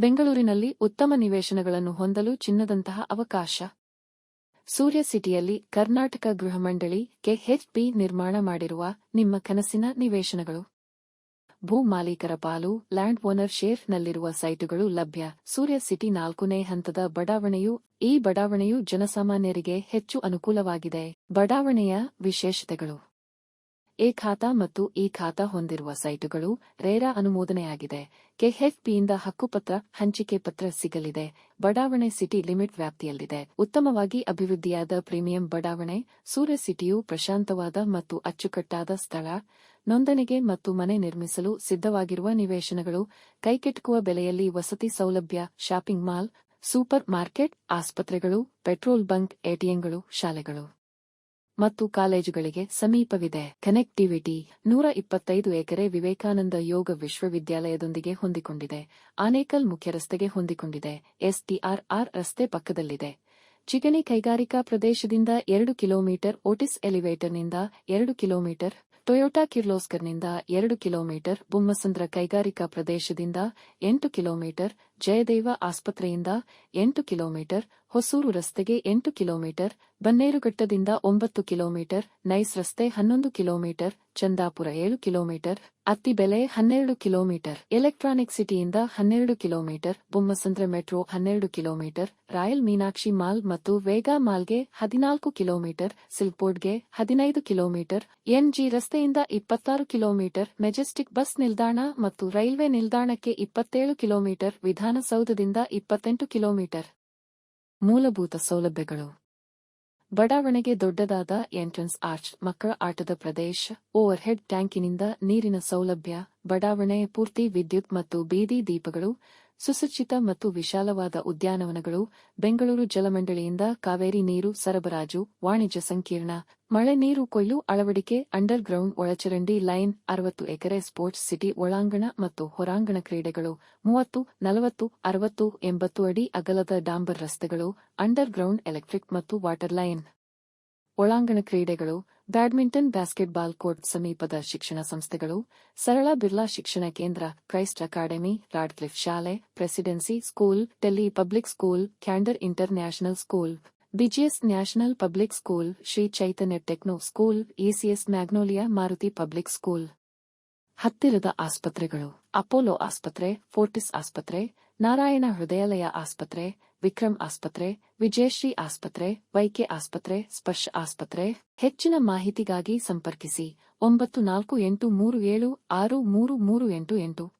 ಬೆಂಗಳೂರಿನಲ್ಲಿ ಉತ್ತಮ ನಿವೇಶನಗಳನ್ನು ಹೊಂದಲು ಚಿನ್ನದಂತಹ ಅವಕಾಶ. ಸೂರ್ಯ ಸಿಟಿಯಲ್ಲಿ ಕರ್ನಾಟಕ ಗೃಹ ಮಂಡಳಿ ಕೆಎಚ್ಪಿ ನಿರ್ಮಾಣ ಮಾಡಿರುವ ನಿಮ್ಮ ಕನಸಿನ ನಿವೇಶನಗಳು. ಭೂ ಮಾಲೀಕರ ಪಾಲು, ಲ್ಯಾಂಡ್ ಓನರ್ ಶೇರ್ನಲ್ಲಿರುವ ಸೈಟುಗಳು ಲಭ್ಯ. ಸೂರ್ಯ ಸಿಟಿ ನಾಲ್ಕನೇ ಹಂತದ ಬಡಾವಣೆಯು, ಈ ಬಡಾವಣೆಯು ಜನಸಾಮಾನ್ಯರಿಗೆ ಹೆಚ್ಚು ಅನುಕೂಲವಾಗಿದೆ. ಬಡಾವಣೆಯ ವಿಶೇಷತೆಗಳು. ಎ ಖಾತಾ ಮತ್ತು ಇ ಖಾತಾ ಹೊಂದಿರುವ ಸೈಟುಗಳು ರೇರಾ ಅನುಮೋದನೆಯಾಗಿದೆ. ಕೆಎಫ್ಪಿಯಿಂದ ಹಕ್ಕುಪತ್ರ, ಹಂಚಿಕೆ ಪತ್ರ ಸಿಗಲಿದೆ. ಬಡಾವಣೆ ಸಿಟಿ ಲಿಮಿಟ್ ವ್ಯಾಪ್ತಿಯಲ್ಲಿದೆ. ಉತ್ತಮವಾಗಿ ಅಭಿವೃದ್ಧಿಯಾದ ಪ್ರೀಮಿಯಂ ಬಡಾವಣೆ, ಸೂರ್ಯ ಸಿಟಿಯು ಪ್ರಶಾಂತವಾದ ಮತ್ತು ಅಚ್ಚುಕಟ್ಟಾದ ಸ್ಥಳ, ನೋಂದಣಿಗೆ ಮತ್ತು ಮನೆ ನಿರ್ಮಿಸಲು ಸಿದ್ಧವಾಗಿರುವ ನಿವೇಶನಗಳು ಕೈಗೆಟುಕುವ ಬೆಲೆಯಲ್ಲಿ ವಸತಿ ಸೌಲಭ್ಯ, ಶಾಪಿಂಗ್ ಮಾಲ್, ಸೂಪರ್ ಮಾರ್ಕೆಟ್, ಆಸ್ಪತ್ರೆಗಳು, ಪೆಟ್ರೋಲ್ ಬಂಕ್, ಎಟಿಎಂಗಳು, ಶಾಲೆಗಳು. ಮತ್ತು ಕಾಲೇಜುಗಳಿಗೆ ಸಮೀಪವಿದೆ. ಕನೆಕ್ಟಿವಿಟಿ ನೂರ ಇಪ್ಪತ್ತೈದು ಎಕರೆ ವಿವೇಕಾನಂದ ಯೋಗ ವಿಶ್ವವಿದ್ಯಾಲಯದೊಂದಿಗೆ ಹೊಂದಿಕೊಂಡಿದೆ. ಆನೇಕಲ್ ಮುಖ್ಯ ರಸ್ತೆಗೆ ಹೊಂದಿಕೊಂಡಿದೆ. ಎಸ್ಟಿಆರ್ಆರ್ ರಸ್ತೆ ಪಕ್ಕದಲ್ಲಿದೆ. ಚಿಗಣಿ ಕೈಗಾರಿಕಾ ಪ್ರದೇಶದಿಂದ ಎರಡು ಕಿಲೋಮೀಟರ್, ಓಟಿಸ್ ಎಲಿವೇಟರ್ನಿಂದ ಎರಡು ಕಿಲೋಮೀಟರ್, ಟೊಯೋಟಾ ಕಿರ್ಲೋಸ್ಕರ್ನಿಂದ ಎರಡು ಕಿಲೋಮೀಟರ್, ಬೊಮ್ಮಸಂದ್ರ ಕೈಗಾರಿಕಾ ಪ್ರದೇಶದಿಂದ ಎಂಟು ಕಿಲೋಮೀಟರ್, ಜಯದೇವ ಆಸ್ಪತ್ರೆಯಿಂದ ಎಂಟು ಕಿಲೋಮೀಟರ್ ಹೊಸೂರು ರಸ್ತೆಗೆ ಎಂಟು ಕಿಲೋಮೀಟರ್, ಬನ್ನೇರುಘಟ್ಟದಿಂದ ಒಂಬತ್ತು ಕಿಲೋಮೀಟರ್, ನೈಸ್ ರಸ್ತೆ ಹನ್ನೊಂದು ಕಿಲೋಮೀಟರ್, ಚಂದಾಪುರ ಏಳು ಕಿಲೋಮೀಟರ್, ಅತ್ತಿಬೆಲೆ ಹನ್ನೆರಡು ಕಿಲೋಮೀಟರ್, ಎಲೆಕ್ಟ್ರಾನಿಕ್ ಸಿಟಿಯಿಂದ ಹನ್ನೆರಡು ಕಿಲೋಮೀಟರ್, ಬೊಮ್ಮಸಂದ್ರ ಮೆಟ್ರೋ ಹನ್ನೆರಡು ಕಿಲೋಮೀಟರ್, ರಾಯಲ್ ಮೀನಾಕ್ಷಿ ಮಾಲ್ ಮತ್ತು ವೇಗಾ ಮಾಲ್ಗೆ ಹದಿನಾಲ್ಕು ಕಿಲೋಮೀಟರ್ ಸಿಲ್ಪೋರ್ಟ್ಗೆ ಹದಿನೈದು ಕಿಲೋಮೀಟರ್, ಎನ್ಜಿ ರಸ್ತೆಯಿಂದ ಇಪ್ಪತ್ತಾರು ಕಿಲೋಮೀಟರ್, ಮೆಜೆಸ್ಟಿಕ್ ಬಸ್ ನಿಲ್ದಾಣ ಮತ್ತು ರೈಲ್ವೆ ನಿಲ್ದಾಣಕ್ಕೆ ಇಪ್ಪತ್ತೇಳು ಕಿಲೋಮೀಟರ್, ವಿಧಾನಸೌಧದಿಂದ ಇಪ್ಪತ್ತೆಂಟು ಕಿಲೋಮೀಟರ್. ಮೂಲಭೂತ ಸೌಲಭ್ಯಗಳು. ಬಡಾವಣೆಗೆ ದೊಡ್ಡದಾದ ಎಂಟ್ರನ್ಸ್ ಆರ್ಚ್, ಮಕ್ಕಳ ಆಟದ ಪ್ರದೇಶ ಓವರ್ ಹೆಡ್ ಟ್ಯಾಂಕಿನಿಂದ ನೀರಿನ ಸೌಲಭ್ಯ, ಬಡಾವಣೆ ಪೂರ್ತಿ ವಿದ್ಯುತ್ ಮತ್ತು ಬೀದಿ ದೀಪಗಳು ಸುಸಜ್ಜಿತ ಮತ್ತು ವಿಶಾಲವಾದ ಉದ್ಯಾನವನಗಳು, ಬೆಂಗಳೂರು ಜಲಮಂಡಳಿಯಿಂದ ಕಾವೇರಿ ನೀರು ಸರಬರಾಜು, ವಾಣಿಜ್ಯ ಸಂಕೀರ್ಣ, ಮಳೆ ನೀರು ಕೊಯ್ಲು ಅಳವಡಿಕೆ ಅಂಡರ್ ಗ್ರೌಂಡ್ ಒಳಚರಂಡಿ ಲೈನ್ ಅರವತ್ತು ಎಕರೆ ಸ್ಪೋರ್ಟ್ಸ್ ಸಿಟಿ ಒಳಾಂಗಣ ಮತ್ತು ಹೊರಾಂಗಣ ಕ್ರೀಡೆಗಳು, ಮೂವತ್ತು, ನಲವತ್ತು, ಅರವತ್ತು, ಎಂಬತ್ತು ಅಡಿ ಅಗಲದ ಡಾಂಬರ್ ರಸ್ತೆಗಳು ಅಂಡರ್ ಗ್ರೌಂಡ್ ಎಲೆಕ್ಟ್ರಿಕ್ ಮತ್ತು ವಾಟರ್ ಲೈನ್ ಒಳಾಂಗಣ ಕ್ರೀಡೆಗಳು ಬ್ಯಾಡ್ಮಿಂಟನ್, ಬ್ಯಾಸ್ಕೆಟ್ಬಾಲ್ ಕೋರ್ಟ್ ಸಮೀಪದ ಶಿಕ್ಷಣ ಸಂಸ್ಥೆಗಳು, ಸರಳ ಬಿರ್ಲಾ ಶಿಕ್ಷಣ ಕೇಂದ್ರ, ಕ್ರೈಸ್ಟ್ ಅಕಾಡೆಮಿ, ರಾಡ್ಕ್ಲಿಫ್ ಶಾಲೆ, presidency school, Delhi public school, Candor international school, BGS national public school, Shri Chaitanya techno school, ECS Magnolia Maruti public school. ಹತ್ತಿರದ ಆಸ್ಪತ್ರೆಗಳು, ಅಪೋಲೋ ಆಸ್ಪತ್ರೆ, ಫೋರ್ಟಿಸ್ ಆಸ್ಪತ್ರೆ, ನಾರಾಯಣ ಹೃದಯಾಲಯ ಆಸ್ಪತ್ರೆ ವಿಕ್ರಮ್ ಆಸ್ಪತ್ರೆ, ವಿಜಯಶ್ರೀ ಆಸ್ಪತ್ರೆ, ವೈಕೆ ಆಸ್ಪತ್ರೆ, ಸ್ಪರ್ಶ ಆಸ್ಪತ್ರೆ. ಹೆಚ್ಚಿನ ಮಾಹಿತಿಗಾಗಿ ಸಂಪರ್ಕಿಸಿ, ಒಂಬತ್ತು ನಾಲ್ಕು ಎಂಟು ಮೂರು ಏಳು ಆರು ಮೂರು ಮೂರು ಎಂಟು ಎಂಟು.